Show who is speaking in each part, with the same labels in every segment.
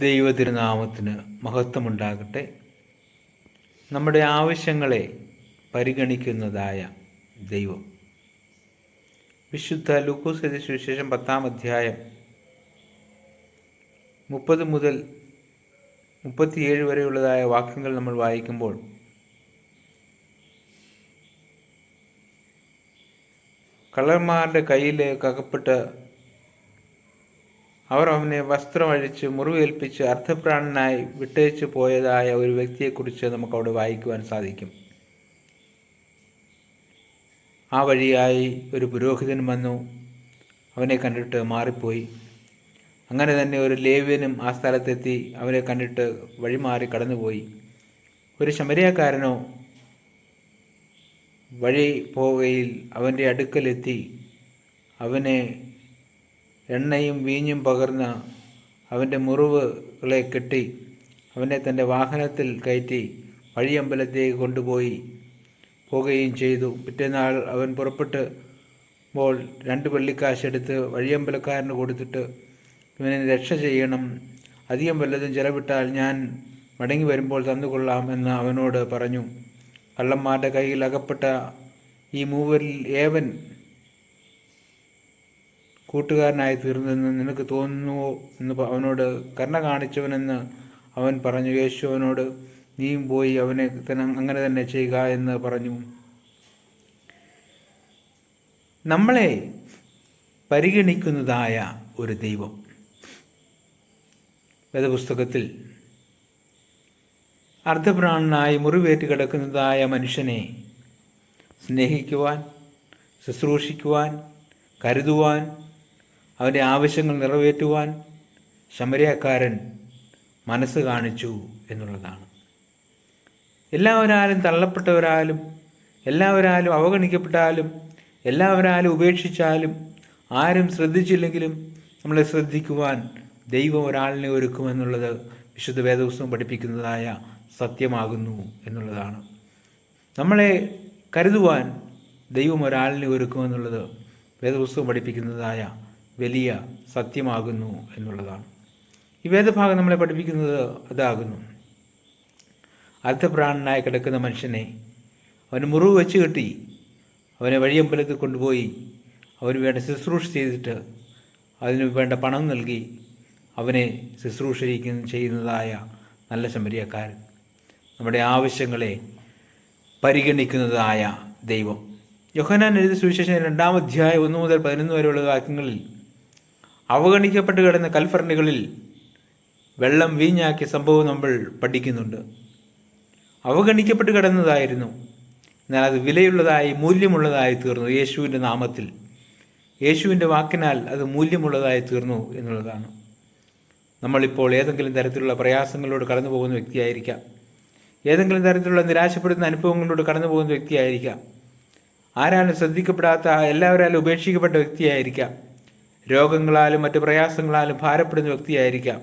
Speaker 1: ദൈവതിരുനാമത്തിന് മഹത്വമുണ്ടാകട്ടെ. നമ്മുടെ ആവശ്യങ്ങളെ പരിഗണിക്കുന്നതായ ദൈവം. വിശുദ്ധ ലൂക്കോസ് സുവിശേഷം പത്താം അധ്യായം മുപ്പത് മുതൽ മുപ്പത്തിയേഴ് വരെയുള്ളതായ വാക്യങ്ങൾ നമ്മൾ വായിക്കുമ്പോൾ കള്ളന്മാരുടെ കയ്യിലേക്ക് അകപ്പെട്ട് അവർ അവനെ വസ്ത്രമഴിച്ച് മുറിവേൽപ്പിച്ച് അർത്ഥപ്രാണനായി വിട്ടയച്ച് പോയതായ ഒരു വ്യക്തിയെക്കുറിച്ച് നമുക്ക് അവിടെ വായിക്കുവാൻ സാധിക്കും. ആ വഴിയായി ഒരു പുരോഹിതൻ വന്നു. അവനെ കണ്ടിട്ട് മാറിപ്പോയി. അങ്ങനെ തന്നെ ഒരു ലേവ്യനും ആ സ്ഥലത്തെത്തി അവനെ കണ്ടിട്ട് വഴിമാറി കടന്നുപോയി. ഒരു ശമരിയാക്കാരനോ വഴി പോവുകയിൽ അവന്റെ അടുക്കലെത്തി അവനെ എണ്ണയും വീഞ്ഞും പകർന്ന് അവന്റെ മുറിവുകളെ കെട്ടി അവനെ തന്റെ വാഹനത്തിൽ കയറ്റി വഴിയമ്പലത്തേക്ക് കൊണ്ടുപോയി പോകുകയും ചെയ്തു. പിറ്റേനാൾ അവൻ പുറപ്പെട്ട് പ്പോൾ രണ്ട് വെള്ളിക്കാശെടുത്ത് വഴിയമ്പലക്കാരന് കൊടുത്തിട്ട് ഇവനെ രക്ഷ ചെയ്യണം. അധികം വല്ലതും ചിലവിട്ടാൽ ഞാൻ മടങ്ങി വരുമ്പോൾ തന്നുകൊള്ളാം എന്ന് അവനോട് പറഞ്ഞു. കള്ളന്മാരുടെ കയ്യിൽ അകപ്പെട്ട ഈ മൂവരിൽ ഏവൻ കൂട്ടുകാരനായി തീർന്നെന്ന് നിനക്ക് തോന്നുന്നുവോ എന്ന് അവനോട് കരുണ കാണിച്ചവനെന്ന് അവൻ പറഞ്ഞു. യേശു അവനോട് നീയും പോയി അവനെ അങ്ങനെ തന്നെ ചെയ്യുക എന്ന് പറഞ്ഞു. നമ്മളെ പരിഗണിക്കുന്നതായ ഒരു ദൈവം. വേദപുസ്തകത്തിൽ അർദ്ധപ്രാണനായി മുറിവേറ്റ് കിടക്കുന്നതായ മനുഷ്യനെ സ്നേഹിക്കുവാൻ ശുശ്രൂഷിക്കുവാൻ കരുതുവാൻ അവന്റെ ആവശ്യങ്ങൾ നിറവേറ്റുവാൻ ശമരക്കാരൻ മനസ്സ് കാണിച്ചു എന്നുള്ളതാണ്. എല്ലാവരാലും തള്ളപ്പെട്ടവരാലും എല്ലാവരാലും അവഗണിക്കപ്പെട്ടാലും എല്ലാവരാലും ഉപേക്ഷിച്ചാലും ആരും ശ്രദ്ധിച്ചില്ലെങ്കിലും നമ്മളെ ശ്രദ്ധിക്കുവാൻ ദൈവം ഒരാളിനെ ഒരുക്കുമെന്നുള്ളത് വിശുദ്ധ വേദപുസ്തകം പഠിപ്പിക്കുന്നതായ സത്യമാകുന്നു എന്നുള്ളതാണ്. നമ്മളെ കരുതുവാൻ ദൈവം ഒരാളിനെ ഒരുക്കുമെന്നുള്ളത് വേദപുസ്തകം പഠിപ്പിക്കുന്നതായ വലിയ സത്യമാകുന്നു എന്നുള്ളതാണ്. ഈ വേദഭാഗം നമ്മളെ പഠിപ്പിക്കുന്നത് അതാകുന്നു. അർദ്ധപ്രാണനായി കിടക്കുന്ന മനുഷ്യനെ അവന് മുറിവ് വെച്ച് കെട്ടി അവനെ വഴിയമ്പലത്തിൽ കൊണ്ടുപോയി അവന് വേണ്ട ശുശ്രൂഷ ചെയ്തിട്ട് അതിന് വേണ്ട പണം നൽകി അവനെ ശുശ്രൂഷ ചെയ്യുന്നതായ നല്ല ശമരിയക്കാരൻ. നമ്മുടെ ആവശ്യങ്ങളെ പരിഗണിക്കുന്നതായ ദൈവം. യോഹനാൻ എഴുതിയ സുവിശേഷം രണ്ടാം അധ്യായം ഒന്ന് മുതൽ പതിനൊന്ന് വരെയുള്ള വാക്യങ്ങളിൽ അവഗണിക്കപ്പെട്ട് കിടന്ന കൽഫർണികളിൽ വെള്ളം വീഞ്ഞാക്കിയ സംഭവം നമ്മൾ പഠിക്കുന്നുണ്ട്. അവഗണിക്കപ്പെട്ട് കിടന്നതായിരുന്നു. എന്നാൽ അത് വിലയുള്ളതായി മൂല്യമുള്ളതായി തീർന്നു യേശുവിന്റെ നാമത്തിൽ. യേശുവിന്റെ വാക്കിനാൽ അത് മൂല്യമുള്ളതായി തീർന്നു എന്നുള്ളതാണ്. നമ്മളിപ്പോൾ ഏതെങ്കിലും തരത്തിലുള്ള പ്രയാസങ്ങളിലൂടെ കടന്നു പോകുന്ന വ്യക്തിയായിരിക്കാം. ഏതെങ്കിലും തരത്തിലുള്ള നിരാശപ്പെടുന്ന അനുഭവങ്ങളിലൂടെ കടന്നു പോകുന്ന വ്യക്തിയായിരിക്കാം. ആരാലും ശ്രദ്ധിക്കപ്പെടാത്ത എല്ലാവരാലും ഉപേക്ഷിക്കപ്പെട്ട വ്യക്തിയായിരിക്കാം. രോഗങ്ങളാലും മറ്റു പ്രയാസങ്ങളാലും ഭാരപ്പെടുന്ന വ്യക്തിയായിരിക്കാം.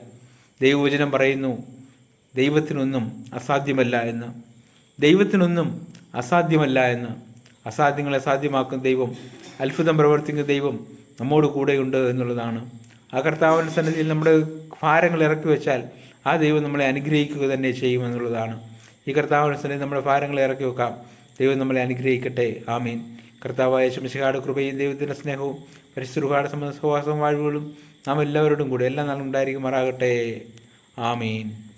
Speaker 1: ദൈവവചനം പറയുന്നു ദൈവത്തിനൊന്നും അസാധ്യമല്ല എന്ന്. ദൈവത്തിനൊന്നും അസാധ്യമല്ല എന്ന്. അസാധ്യങ്ങളെ സാധ്യമാക്കുന്ന ദൈവം അത്ഭുതം പ്രവർത്തിക്കുന്ന ദൈവം നമ്മോട് കൂടെയുണ്ട് എന്നുള്ളതാണ്. ആ കർത്താവിന്റെ സന്നിധിയിൽ നമ്മുടെ ഭാരങ്ങൾ ഇറക്കി വെച്ചാൽ ആ ദൈവം നമ്മളെ അനുഗ്രഹിക്കുക തന്നെ ചെയ്യുമെന്നുള്ളതാണ് ഈ കർത്താവിന്റെ സന്നിധി നമ്മുടെ ഭാരങ്ങൾ ഇറക്കി വെക്കാം. ദൈവം നമ്മളെ അനുഗ്രഹിക്കട്ടെ. ആമീൻ. കർത്താവായ ശമശിഹാട് കൃപയും ദൈവത്തിന്റെ സ്നേഹവും പരിശുഹാട് സഹവാസവും വാഴ്വുകളും നാം എല്ലാവരോടും കൂടെ എല്ലാ നാളും ഉണ്ടായിരിക്കുമാറാകട്ടെ. ആമീൻ.